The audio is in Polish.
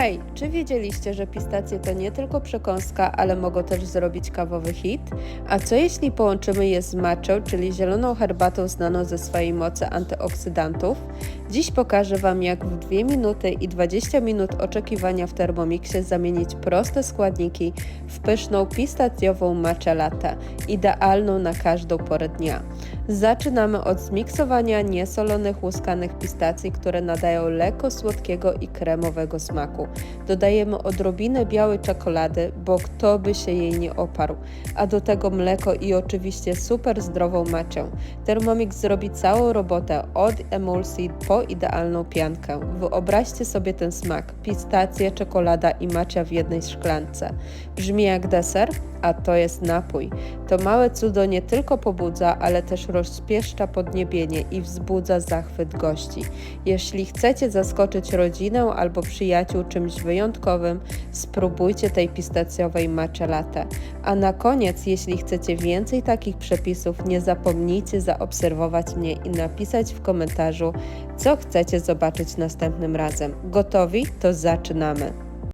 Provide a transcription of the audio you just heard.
Hej, czy wiedzieliście, że pistacje to nie tylko przekąska, ale mogą też zrobić kawowy hit? A co jeśli połączymy je z matchą, czyli zieloną herbatą znaną ze swojej mocy antyoksydantów? Dziś pokażę Wam, jak w 2 minuty i 20 minut oczekiwania w Thermomixie zamienić proste składniki w pyszną pistacjową matcha latte, idealną na każdą porę dnia. Zaczynamy od zmiksowania niesolonych łuskanych pistacji, które nadają lekko słodkiego i kremowego smaku. Dodajemy odrobinę białej czekolady, bo kto by się jej nie oparł, a do tego mleko i oczywiście super zdrową macią. Thermomix zrobi całą robotę od emulsji po idealną piankę. Wyobraźcie sobie ten smak: pistacje, czekolada i macia w jednej szklance. Brzmi jak deser, a to jest napój. To małe cudo nie tylko pobudza, ale też rozpieszcza podniebienie i wzbudza zachwyt gości. Jeśli chcecie zaskoczyć rodzinę albo przyjaciół czymś wyjątkowym, spróbujcie tej pistacjowej matcha latte. A na koniec, jeśli chcecie więcej takich przepisów, nie zapomnijcie zaobserwować mnie i napisać w komentarzu, co chcecie zobaczyć następnym razem. Gotowi? To zaczynamy!